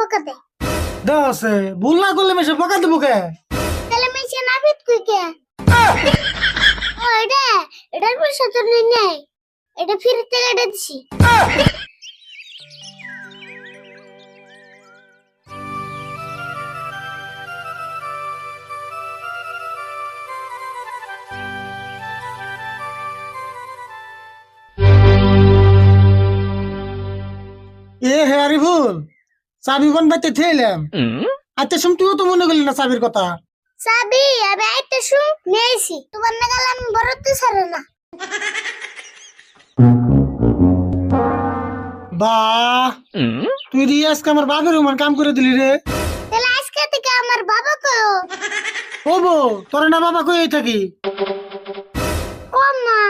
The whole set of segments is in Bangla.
বকা দেয় দশে ভুল না করলে মেশে বকা দেবো কে? তাহলে মেসে নাফিত কই কে? ও এটা এটার পয়সা তো নেই। নাই এটা ফিরে থেকে এটা দিছি। এ হে আরে ভুল চাবি কোন বাইতে থেলাম আচ্ছা শুন তুইও তো মনে করলি না চাবির কথা। সাবি আমি আইতে শু নেইছি তোমার নাগাল আমি বড় তো সারে না। বাহ! তুই দিয়ে আজকে আমার বাপের উমান কাম করে দিলি রে। তাহলে আজকে থেকে আমার বাবা কয়ো? ও বউ তোর না বাবা কই থাকি ও মা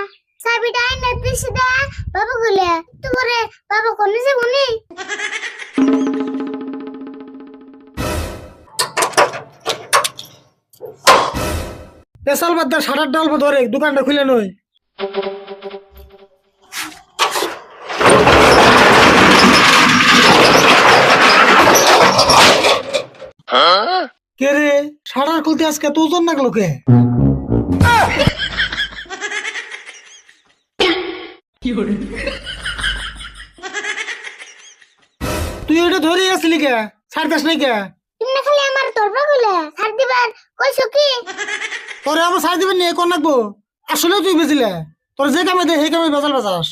সাবিটা আইনা দিছি দা বাবা গুলে তোমারে বাবা কোনে যে পেশাল বাদ দা সারার ডাল ধরে দোকানটা খুলে নই কে রে? খুলতে আজকে তো ওজন লাগল কে? তুই এটা ধরে আসলি কে? ছাড়তাস নাই কে? তুমি খালি আমার দরবা গুলে ছাড় দিবার কইছো কি? তোরে আমার ছাড় দিবেন নিয়ে কোন রাখব আসলে তুই বেচিলে তোর যে কামে দে সেই কামে বেচাল বেচাস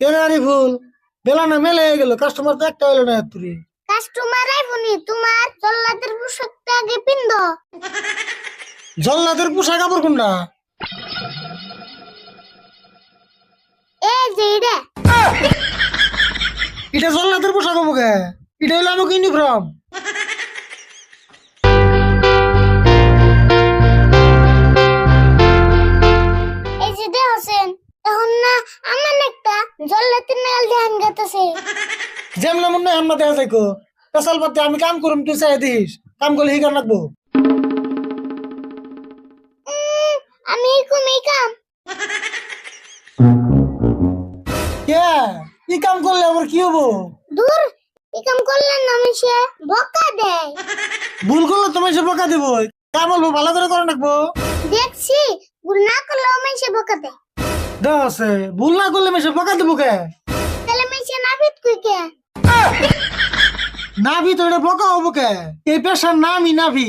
কেন আরে ভুল বেলা না মেলে গেল কাস্টমার তো একটা হইল না তুই কাস্টমার আইবনি তোমার জল্লাদের পোশাকটা আগে পিন্দ জল্লাদের পোশাক কাপড় কোনটা? এই যে এটা এটা জল্লাদের পোশাক হব এটা হইল আমাকে ইউনিফর্ম যেমন মনে হয় আমরা দেখা যাইকো। পেশাল পাতে আমি কাম করুম তুই চাই দিস। কাম করলে রাখব উম, আমি কাম। কে? কি কাম করলে আমার কি হব? দূর এই কাম না মিশে বকা দেয় ভুল করলে সে বকা দেবো। কাম বলব ভালো করে করে রাখব দেখছি ভুল না করলেও মিশে বকা দেয় দশে ভুল না করলে মেশে বকা দেবো কে? তাহলে মিশে না ফিট কুইকে নাভি তো এটা বকা হব কে? এই পেশার নামই নাভি।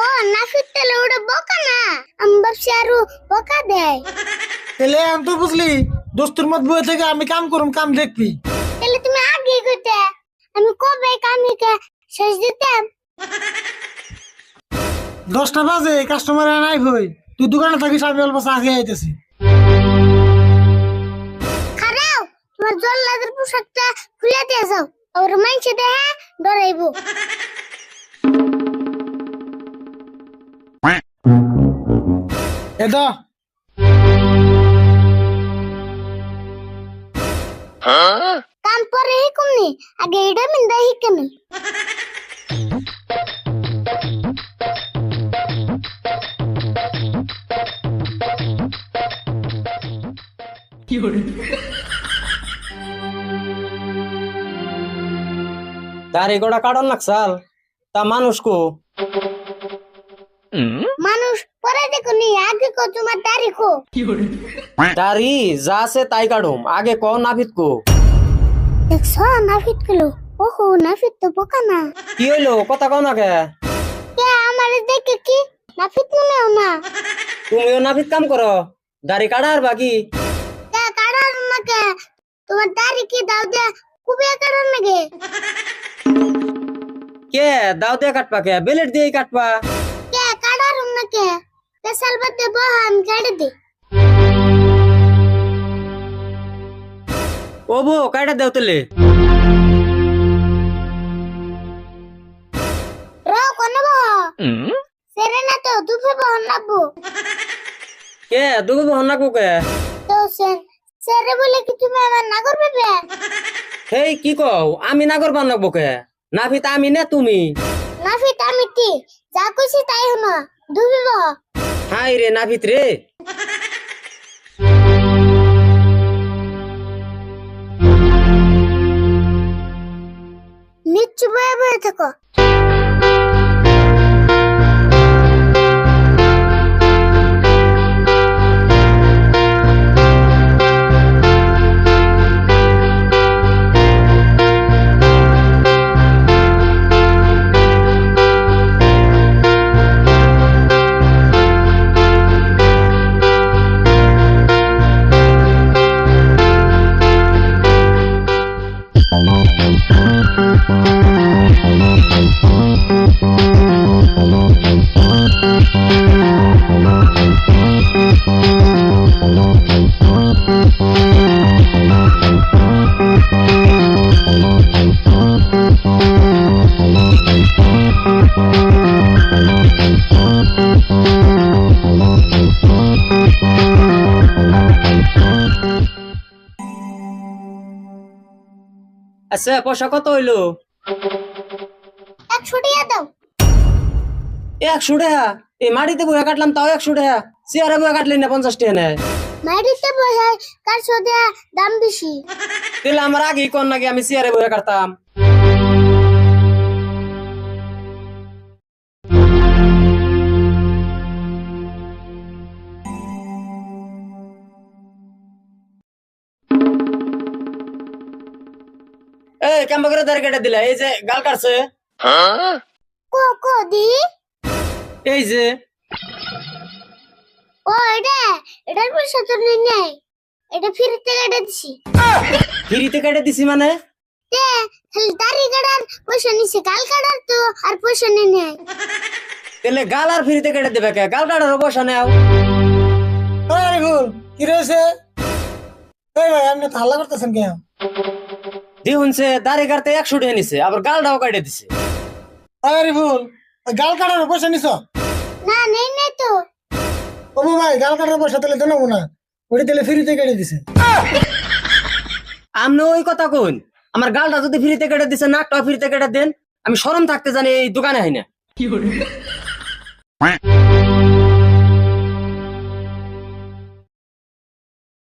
ও না ফিট তাহলে ওটা বকা না? আমি ভাবছি আরও বকা দেয়। তাহলে আমি তো বুঝলি দোস্তুর মত বয়ে থেকে আমি কাম করুম কাম দেখবি। তাহলে তুমি আগে কইতে আমি কবে কামিকে শেষ দিতাম? দশটা বাজে কাস্টমার নাই ভই তুই দোকানে থাকিস আমি অল্প চা খেয়ে আইতেছি। তোমার জল্লাদের পোশাকটা খুলে দিয়ে যাও আর মাইছে দেহে ডরাইবো এটা কাম পরে হিকুমনি আগে এটা মিন্দা হিকেমি দাড়ি গোড়া কাটন লাগছাল তা মানুষ কো? মানুষ পরে দেখুনি আগে কো তোমার তারিখো দাড়ি যা আছে তাই কাটুম আগে ক নাভিত কো। দেখছ নাফিত কিলো ওহো নাফিত তো বোকা না। কি হইল কথা কও না কে কে আমারে দেখে কি? নাফিত মনেও না। তুমিও নাভিত কাম করো দাড়ি কাটার বাকি? কে কাড়ার নাকে তোমার দাড়ি কি দাও দে কুবে কাড়ার নাকি কে দাও দিয়ে কাটবা কে? বেলেট দিয়ে কাটবা কে? কাড়ার নাকে পেশাল বাদে বহান কাড়ে দে। ও বো কাটা দেও তেলে র কোন বহ? সেরে না তো দুফে বহন লাগবো কে? দুগু বহন না কে? তো স্যার স্যারে বলে কি তুমি আমার না করবে বে হেই কি কও? আমি নাগর বানাবো কে? নাভিত আমি না তুমি? না আমি টি। যা কইছি তাই হনো ডুবিব হাই রে না রে। নিচ্ছু বয়ে বয়ে থাকো। no. আচ্ছা পয়সা কত হইল? একশো টাকা দাও। একশো টাকা? এই মাটিতে বইয়া কাটলাম তাও একশো টাকা। চেয়ারে বইয়া কাটলি না পঞ্চাশ টাকা নেয় মাটিতে বইয়া কাটছো দেয়া দাম বেশি। তাহলে আমার আগেই কর নাকি আমি চেয়ারে বইয়া কাটতাম। এই কেমন করে কেটে দিলা? এই যে গাল কাটছে। কো কো দি। এই যে। ও এটা এটার পয়সা তো নেই নাই। এটা ফিরতে কেটে দিছি। ফিরিতে কেটে দিছি মানে? তে দাড়ি কাটার পয়সা নিছে গাল কাটার তো আর পয়সা নেই নাই। তাহলে গাল আর ফিরিতে কেটে দেবে কে? গাল কাটার পয়সা নেও। কি রয়েছে? এই ভাই আপনি হাল্লা করতেছেন কেন? দিহুনছে দাড়ি কাটতে একশো টাকা নিছে আবার গালটাও কাটে দিছে। ওই আরিফুল গাল কাটার পয়সা নিছ? না নেই নাই তো। ও ভাই গাল কাটার পয়সা তাহলে তো নেব না। ওটি তাহলে ফ্রিতে কেটে দিছে। আপনি ওই কথা কোন আমার গালটা যদি ফ্রিতে কেটে দিছে নাকটা ফ্রিতে কেটে দেন আমি সরম থাকতে জানি এই দোকানে হয় না